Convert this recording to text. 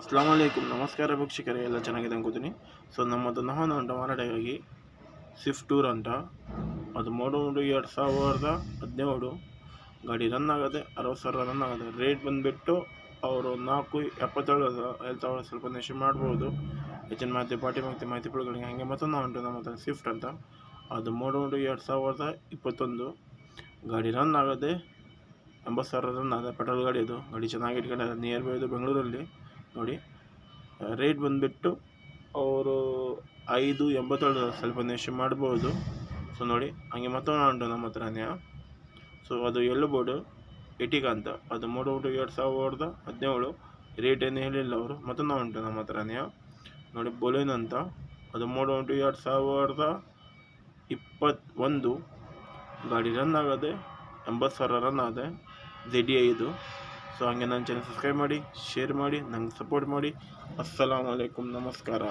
ಅಸ್ಲಾಂ ವಲೈಕುಮ್ ನಮಸ್ಕಾರ ವೀಕ್ಷಕರೇ, ಎಲ್ಲ ಚೆನ್ನಾಗಿದೆ ಅನ್ಕೋತೀನಿ. ಸೊ ನಮ್ಮದು ನಹನ ಉಂಟ ಮಾರಾಟಗಾಗಿ ಸ್ವಿಫ್ಟ್ ಟೂರ್ ಅಂತ. ಅದು ಮಾಡೋದು ಎರಡು ಸಾವಿರದ ಹದಿನೇಳು. ಗಾಡಿ ರನ್ ಆಗುತ್ತೆ ಅರವತ್ತು ಸಾವಿರ ರನ್ ಆಗುತ್ತೆ ರೇಟ್ ಬಂದುಬಿಟ್ಟು ಅವರು ನಾಲ್ಕು ಎಪ್ಪತ್ತೇಳು ಹೇಳ್ತಾವೆ ಸ್ವಲ್ಪ ನೆಶಿ ಮಾಡ್ಬೋದು. ಹೆಚ್ಚಿನ ಮಾಹಿತಿ, ಪಾರ್ಟಿ ಮಾಹಿತಿ ಮಾಹಿತಿ ಪುಳಿಗಳಿಗೆ ಹಾಗೆ ಮತ್ತೊಂದು ಉಂಟು ನಮ್ಮ ಹತ್ರ ಸ್ವಿಫ್ಟ್ ಅಂತ. ಅದು ಮಾಡೋದು ಎರಡು ಸಾವಿರದ ಇಪ್ಪತ್ತೊಂದು. ಗಾಡಿ ರನ್ ಆಗದೆ, ಎಂಬತ್ತು ಸಾವಿರ ರನ್ ಆದ ಪೆಟ್ರೋಲ್ ಗಾಡಿ ಅದು. ಗಾಡಿ ಚೆನ್ನಾಗಿ ಇಟ್ಕೊಂಡಿದೆ ನಿಯರ್ ಬೈ ಇದು ಬೆಂಗಳೂರಲ್ಲಿ ನೋಡಿ. ರೇಟ್ ಬಂದುಬಿಟ್ಟು ಅವರು ಐದು ಎಂಬತ್ತೇಳು ಸ್ವಲ್ಪ ನೆಕ್ಸ್ಟ್ ಮಾಡ್ಬೋದು. ಸೊ ನೋಡಿ, ಹಂಗೆ ಮತ್ತೊಂದು ಉಂಟು ನಮ್ಮ ಹತ್ರನೇ ಸೊ ಅದು ಎಲ್ಲೋ ಬೋರ್ಡು ಎಟಿಗ ಅಂತ. ಅದು ಮೂರು ಎರಡು ಸಾವಿರದ ಹದಿನೇಳು. ರೇಟ್ ಏನು ಹೇಳಿಲ್ಲ ಅವರು. ಮತ್ತೊಂದು ಉಂಟು ನಮ್ಮ ಹತ್ರನೇ ನೋಡಿ ಬೊಲೆನ್ ಅಂತ. ಅದು ಮೂರು ಉಂಟು ಎರಡು ಸಾವಿರದ ಇಪ್ಪತ್ತೊಂದು. ಗಾಡಿ ರನ್ ಆಗದೆ ಎಂಬತ್ತು ಸಾವಿರ ರನ್ ಆದೆ. ಡಿ ಐದು. ಸೊ ಹಂಗೆ ನನ್ನ ಚಾನಲ್ ಸಬ್ಸ್ಕ್ರೈಬ್ ಮಾಡಿ ಶೇರ್ ಮಾಡಿ ನಂಗೆ ಸಪೋರ್ಟ್ ಮಾಡಿ. ಅಸ್ಸಲಾಮ್ ಅಲೈಕುಮ್ ನಮಸ್ಕಾರ.